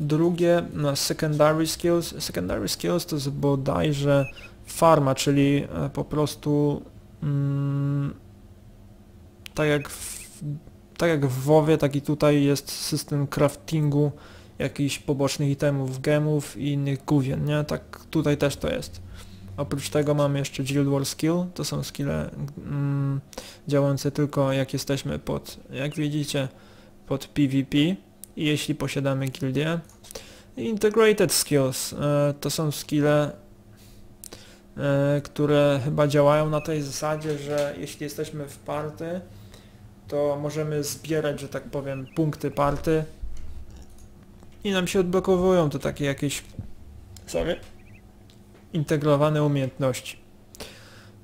drugie no, secondary skills. Secondary skills to jest bodajże farma, czyli e, po prostu mm, tak jak w, tak jak w WoWie, tak i tutaj jest system craftingu jakichś pobocznych itemów, gemów i innych gówien, nie? Tak tutaj też to jest. Oprócz tego mamy jeszcze Guild War Skill, to są skille mm, działające tylko jak jesteśmy pod, jak widzicie, pod PvP jeśli posiadamy gildię. Integrated Skills e, to są skille, e, które chyba działają na tej zasadzie, że jeśli jesteśmy w party, to możemy zbierać, że tak powiem, punkty party i nam się odblokowują to takie jakieś sorry, integrowane umiejętności.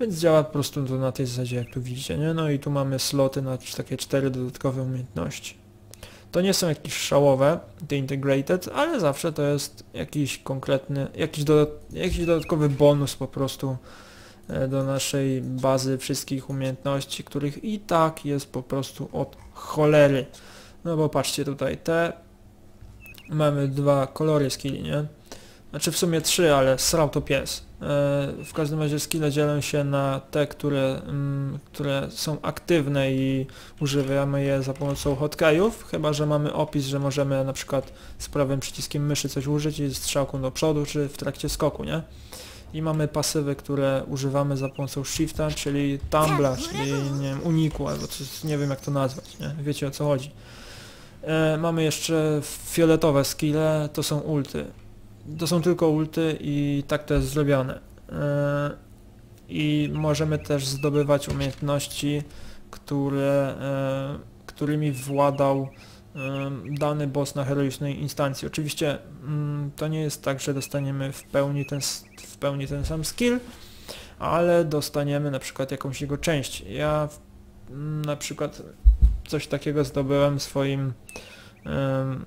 Więc działa po prostu to na tej zasadzie, jak tu widzicie, nie? No i tu mamy sloty na takie cztery dodatkowe umiejętności. To nie są jakieś szałowe, te integrated, ale zawsze to jest jakiś konkretny, jakiś, dodat jakiś dodatkowy bonus po prostu e, do naszej bazy wszystkich umiejętności, których i tak jest po prostu od cholery. No bo patrzcie tutaj, te mamy dwa kolory skilli, nie? Znaczy w sumie trzy, ale srał to pies. E, w każdym razie skille dzielą się na te, które, mm, które są aktywne i używamy je za pomocą hotkeyów, chyba że mamy opis, że możemy na przykład z prawym przyciskiem myszy coś użyć i strzałką do przodu, czy w trakcie skoku, nie? I mamy pasywy, które używamy za pomocą shifta, czyli tumbla, czyli nie wiem, uniku, albo coś, nie wiem jak to nazwać, nie? Wiecie o co chodzi. E, mamy jeszcze fioletowe skille, to są ulty to są tylko ulty i tak to jest zrobione. E, I możemy też zdobywać umiejętności, które, e, którymi władał e, dany boss na heroicznej instancji. Oczywiście mm, to nie jest tak, że dostaniemy w pełni ten, w pełni ten sam skill, ale dostaniemy na przykład jakąś jego część. Ja mm, na przykład coś takiego zdobyłem swoim um,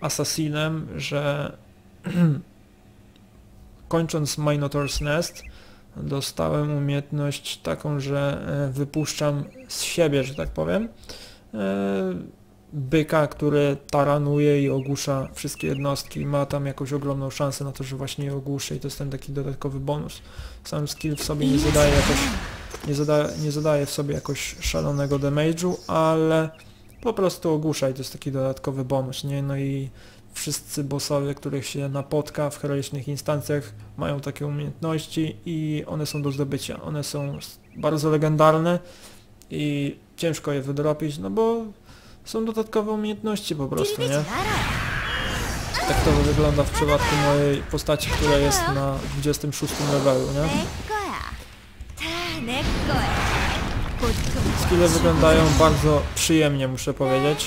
assassinem, że kończąc Minotaur's Nest dostałem umiejętność taką, że e, wypuszczam z siebie, że tak powiem, e, byka, który taranuje i ogłusza wszystkie jednostki. Ma tam jakąś ogromną szansę na to, że właśnie je ogłuszy i to jest ten taki dodatkowy bonus. Sam skill w sobie nie zadaje jakoś, nie zadaje, nie zadaje w sobie jakoś szalonego damage'u, ale po prostu ogłusza i to jest taki dodatkowy bonus, nie? No i wszyscy bossowie, których się napotka w heroicznych instancjach mają takie umiejętności i one są do zdobycia. One są bardzo legendarne i ciężko je wydropić, no bo są dodatkowe umiejętności po prostu, nie? Tak to wygląda w przypadku mojej postaci, która jest na 26 levelu, nie? Skille wyglądają bardzo przyjemnie, muszę powiedzieć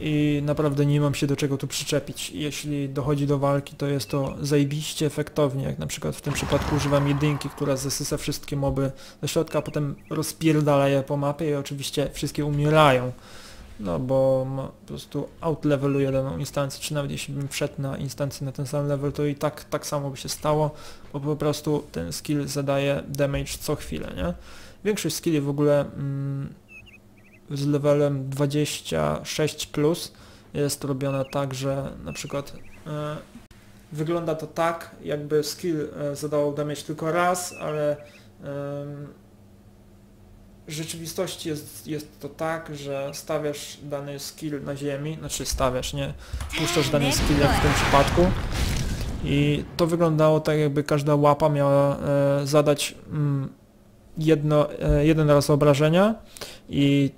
i naprawdę nie mam się do czego tu przyczepić. Jeśli dochodzi do walki, to jest to zajebiście efektownie, jak na przykład w tym przypadku używam jedynki, która zasysa wszystkie moby do środka, a potem rozpierdala je po mapie i oczywiście wszystkie umierają. No bo po prostu outleveluje daną instancję, czy nawet jeśli bym wszedł na instancję na ten sam level, to i tak tak samo by się stało, bo po prostu ten skill zadaje damage co chwilę, nie? Większość skilli w ogóle mm, z levelem 26 plus jest robiona tak, że na przykład e, wygląda to tak, jakby skill e, zadawał damage tylko raz, ale w rzeczywistości jest, jest to tak, że stawiasz dany skill na ziemi, znaczy stawiasz, nie? Puszczasz dany skill jak w tym przypadku. I to wyglądało tak jakby każda łapa miała e, zadać mm, jedno, e, jeden raz obrażenia i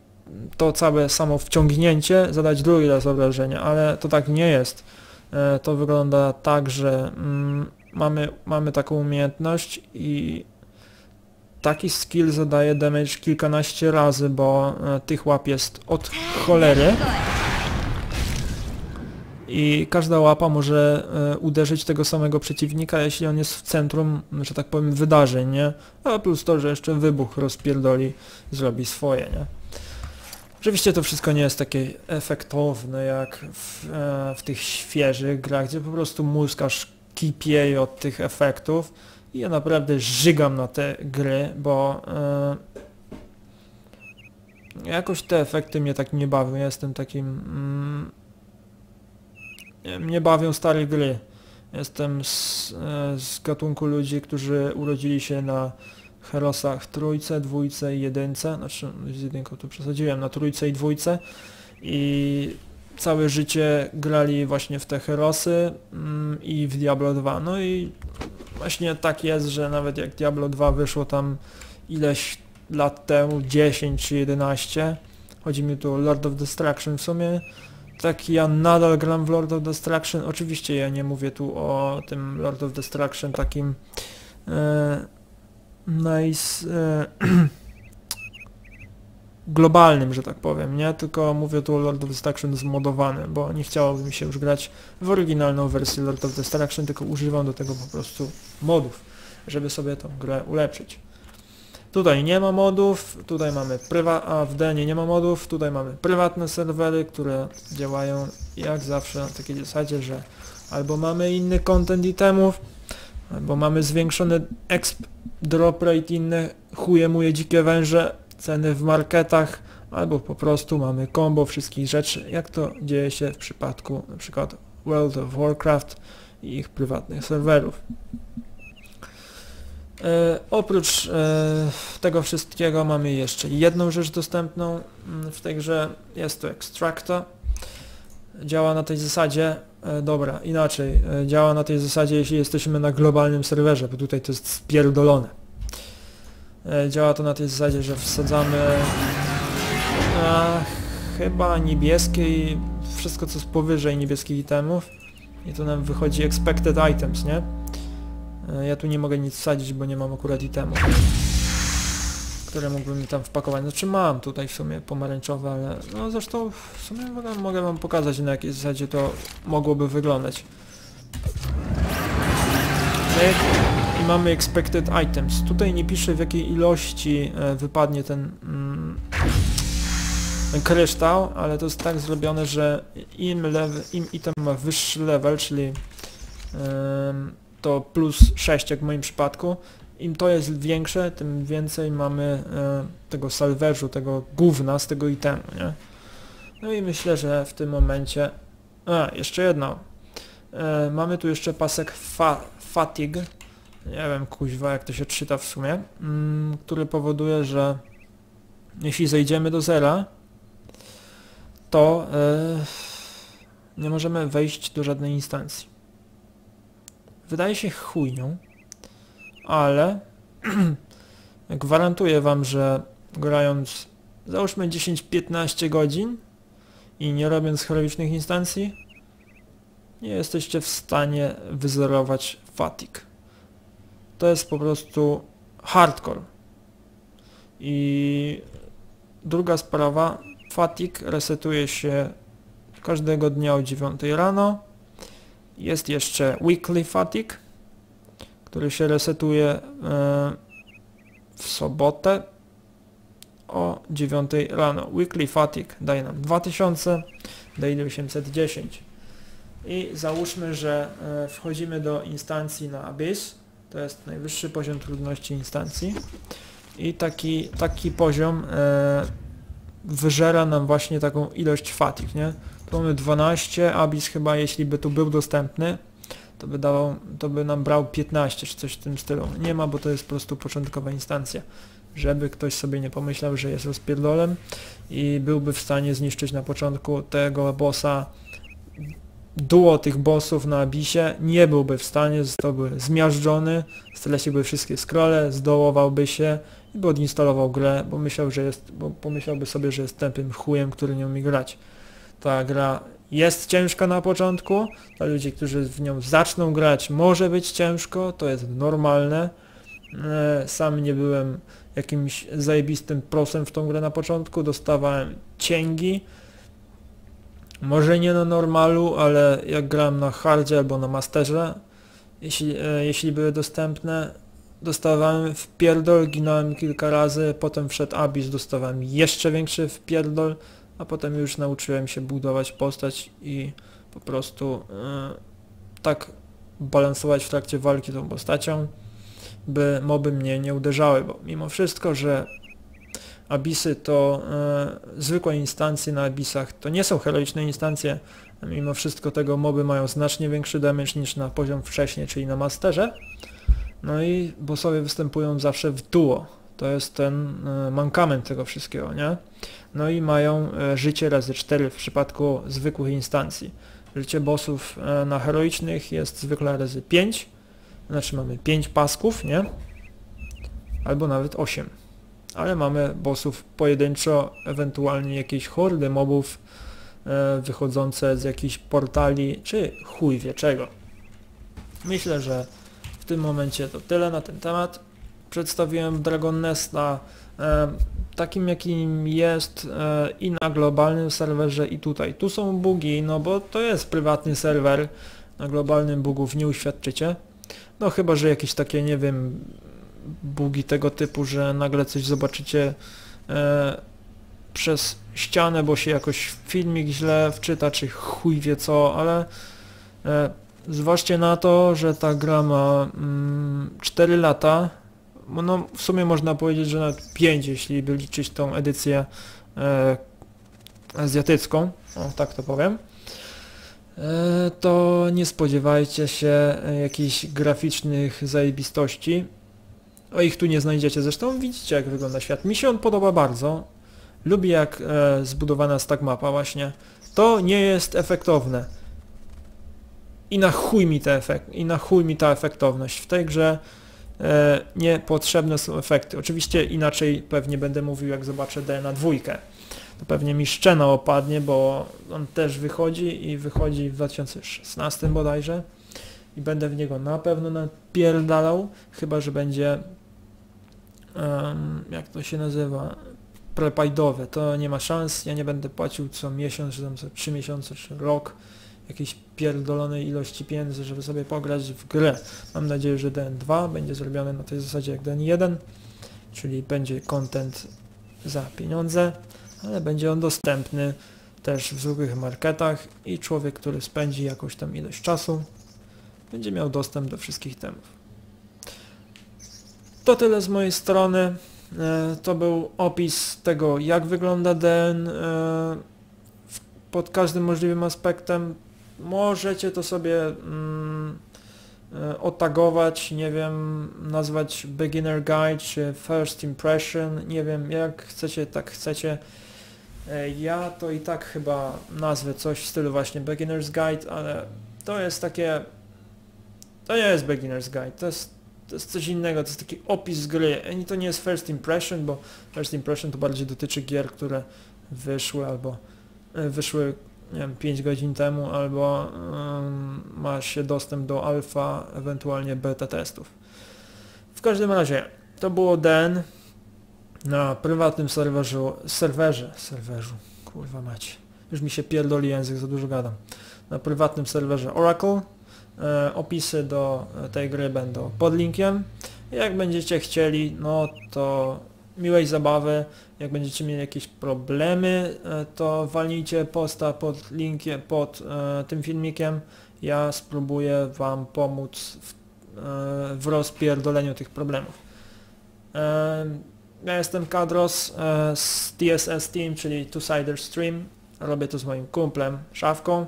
to całe samo wciągnięcie zadać drugi raz obrażenia, ale to tak nie jest. E, to wygląda tak, że mm, mamy, mamy taką umiejętność i taki skill zadaje damage kilkanaście razy, bo e, tych łap jest od cholery. I każda łapa może e, uderzyć tego samego przeciwnika, jeśli on jest w centrum, że tak powiem, wydarzeń, nie? A plus to, że jeszcze wybuch rozpierdoli, zrobi swoje, nie? Oczywiście to wszystko nie jest takie efektowne jak w, e, w tych świeżych grach, gdzie po prostu mózg aż kipieje od tych efektów ja naprawdę żygam na te gry, bo e, jakoś te efekty mnie tak nie bawią. Ja jestem takim mm, nie, mnie bawią stare gry. Jestem z, e, z gatunku ludzi, którzy urodzili się na Herosach trójce, dwójce i jedynce, znaczy z jedynką tu przesadziłem, na trójce i dwójce i całe życie grali właśnie w te Herosy mm, i w Diablo 2. No i właśnie tak jest, że nawet jak Diablo 2 wyszło tam ileś lat temu, 10 czy 11, chodzi mi tu o Lord of Destruction. W sumie, tak ja nadal gram w Lord of Destruction, oczywiście ja nie mówię tu o tym Lord of Destruction takim e, nice, e, globalnym, że tak powiem, nie? Tylko mówię tu o Lord of Destruction zmodowanym, bo nie chciałoby mi się już grać w oryginalną wersję Lord of Destruction, tylko używam do tego po prostu modów, żeby sobie tą grę ulepszyć. Tutaj nie ma modów, tutaj mamy prywa a w Denie nie ma modów, tutaj mamy prywatne serwery, które działają jak zawsze na takiej zasadzie, że albo mamy inny content itemów, albo mamy zwiększony exp, drop rate inne, chuje muje dzikie węże, ceny w marketach, albo po prostu mamy combo wszystkich rzeczy, jak to dzieje się w przypadku przykład World of Warcraft i ich prywatnych serwerów. E, oprócz e, tego wszystkiego mamy jeszcze jedną rzecz dostępną mm, w tej grze, jest to Extracto. Działa na tej zasadzie, e, dobra, inaczej, e, działa na tej zasadzie jeśli jesteśmy na globalnym serwerze, bo tutaj to jest spierdolone. E, działa to na tej zasadzie, że wsadzamy chyba niebieskie i wszystko co jest powyżej niebieskich itemów i to nam wychodzi expected items, nie? E, ja tu nie mogę nic wsadzić, bo nie mam akurat itemu, które mógłbym tam wpakować. Znaczy mam tutaj w sumie pomarańczowe, ale no zresztą w sumie mogę, mogę wam pokazać na jakiej zasadzie to mogłoby wyglądać. Mamy expected items. Tutaj nie piszę w jakiej ilości e, wypadnie ten, mm, ten kryształ, ale to jest tak zrobione, że im, level, im item ma wyższy level, czyli to plus 6 jak w moim przypadku. Im to jest większe, tym więcej mamy e, tego salwerzu, tego gówna z tego itemu, nie? No i myślę, że w tym momencie... A, jeszcze jedno. E, mamy tu jeszcze pasek fa fatigue. Nie wiem, kuźwa, jak to się czyta w sumie. Mm, który powoduje, że jeśli zejdziemy do zera, to e, nie możemy wejść do żadnej instancji wydaje się chujnią, ale gwarantuję wam, że grając załóżmy 10-15 godzin i nie robiąc heroicznych instancji, nie jesteście w stanie wyzerować fatigue. To jest po prostu hardcore. I druga sprawa, fatigue resetuje się każdego dnia o 9 rano jest jeszcze Weekly Fatigue, który się resetuje e, w sobotę o 9 rano. Weekly Fatigue daje nam 2000, daily 810. I załóżmy, że e, wchodzimy do instancji na Abyss, to jest najwyższy poziom trudności instancji i taki, taki poziom e, wyżera nam właśnie taką ilość fatig, nie? Tu mamy 12, Abyss chyba jeśli by tu był dostępny, to by, dawał, to by nam brał 15 czy coś w tym stylu. Nie ma, bo to jest po prostu początkowa instancja. Żeby ktoś sobie nie pomyślał, że jest rozpierdolem i byłby w stanie zniszczyć na początku tego bossa duo tych bossów na Abisie nie byłby w stanie, zostałby zmiażdżony, straciliby wszystkie scrolle, zdołowałby się i by odinstalował grę, bo myślał, że jest, bo pomyślałby sobie, że jest tępym chujem, który nie umie grać. Ta gra jest ciężka na początku, dla ludzi, którzy w nią zaczną grać może być ciężko, to jest normalne. E, sam nie byłem jakimś zajebistym prosem w tą grę na początku, dostawałem cięgi, może nie na normalu, ale jak grałem na hardzie albo na masterze, jeśli, e, jeśli były dostępne, dostawałem w pierdol, ginąłem kilka razy, potem wszedł Abyss, dostawałem jeszcze większy w pierdol, a potem już nauczyłem się budować postać i po prostu yy, tak balansować w trakcie walki tą postacią, by moby mnie nie uderzały, bo mimo wszystko, że Abisy to e, zwykłe instancje na Abisach, to nie są heroiczne instancje, mimo wszystko tego moby mają znacznie większy damage niż na poziom wcześniej, czyli na Masterze. No i bossowie występują zawsze w duo, to jest ten e, mankament tego wszystkiego, nie? No i mają e, życie razy 4 w przypadku zwykłych instancji. Życie bossów e, na heroicznych jest zwykle razy 5, znaczy mamy 5 pasków, nie? Albo nawet 8. Ale mamy bossów pojedynczo, ewentualnie jakieś hordy mobów e, wychodzące z jakichś portali, czy chuj wie czego. Myślę, że w tym momencie to tyle na ten temat. Przedstawiłem Dragon Nesta e, takim jakim jest e, i na globalnym serwerze i tutaj. Tu są bugi, no bo to jest prywatny serwer, na globalnym bugów nie uświadczycie. No chyba, że jakieś takie, nie wiem, bugi tego typu, że nagle coś zobaczycie e, przez ścianę, bo się jakoś filmik źle wczyta, czy chuj wie co, ale e, zważcie na to, że ta gra ma mm, 4 lata, no w sumie można powiedzieć, że nawet 5, jeśli by liczyć tą edycję e, azjatycką, o tak to powiem, e, to nie spodziewajcie się jakichś graficznych zajebistości. O ich tu nie znajdziecie, zresztą widzicie jak wygląda świat. Mi się on podoba bardzo. Lubię jak e, zbudowana jest tak mapa właśnie. To nie jest efektowne. I na chuj mi te efekt, i na chuj mi ta efektowność. W tej grze E, niepotrzebne są efekty. Oczywiście inaczej pewnie będę mówił jak zobaczę DNA dwójkę. To pewnie mi szczena opadnie, bo on też wychodzi i wychodzi w 2016 bodajże i będę w niego na pewno napierdalał, chyba że będzie um, jak to się nazywa prepajdowe, to nie ma szans, ja nie będę płacił co miesiąc, czy tam co 3 miesiące, czy rok jakiejś pierdolonej ilości pieniędzy, żeby sobie pograć w grę. Mam nadzieję, że DN2 będzie zrobiony na tej zasadzie jak DN1, czyli będzie content za pieniądze, ale będzie on dostępny też w zwykłych marketach i człowiek, który spędzi jakąś tam ilość czasu, będzie miał dostęp do wszystkich temów. To tyle z mojej strony. E, to był opis tego, jak wygląda DN e, pod każdym możliwym aspektem możecie to sobie mm, e, otagować, nie wiem, nazwać beginner guide czy first impression, nie wiem, jak chcecie, tak chcecie. Ja to i tak chyba nazwę coś w stylu właśnie beginner's guide, ale to jest takie, to nie jest beginner's guide, to jest, to jest coś innego, to jest taki opis gry, i to nie jest first impression, bo first impression to bardziej dotyczy gier, które wyszły albo e, wyszły nie wiem, 5 godzin temu, albo um, ma się dostęp do alfa, ewentualnie beta testów. W każdym razie, to było DN na prywatnym serwerze, serwerze, serwerzu, kurwa macie, już mi się pierdoli język, za dużo gadam, na prywatnym serwerze Oracle. E, opisy do tej gry będą pod linkiem. Jak będziecie chcieli, no to miłej zabawy. Jak będziecie mieli jakieś problemy, e, to walnijcie posta pod linkiem, pod e, tym filmikiem. Ja spróbuję Wam pomóc w, e, w rozpierdoleniu tych problemów. E, ja jestem Kadros e, z TSS Team, czyli Two-Sider Stream. Robię to z moim kumplem Szafką.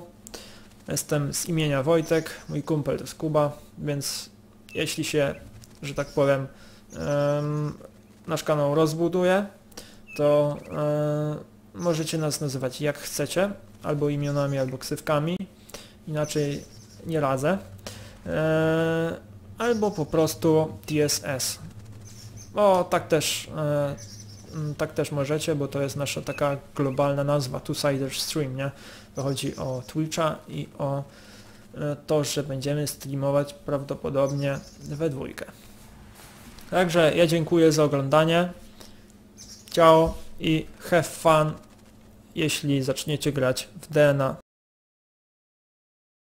Jestem z imienia Wojtek, mój kumpel to jest Kuba, więc jeśli się, że tak powiem, nasz kanał rozbuduje, to możecie nas nazywać jak chcecie, albo imionami, albo ksywkami, inaczej nie radzę, albo po prostu TSS. O, tak też, e, tak też możecie, bo to jest nasza taka globalna nazwa, Two-Sider Stream, nie? To chodzi o Twitcha i o e, to, że będziemy streamować prawdopodobnie we dwójkę. Także ja dziękuję za oglądanie. Ciao i have fun, jeśli zaczniecie grać w DNA.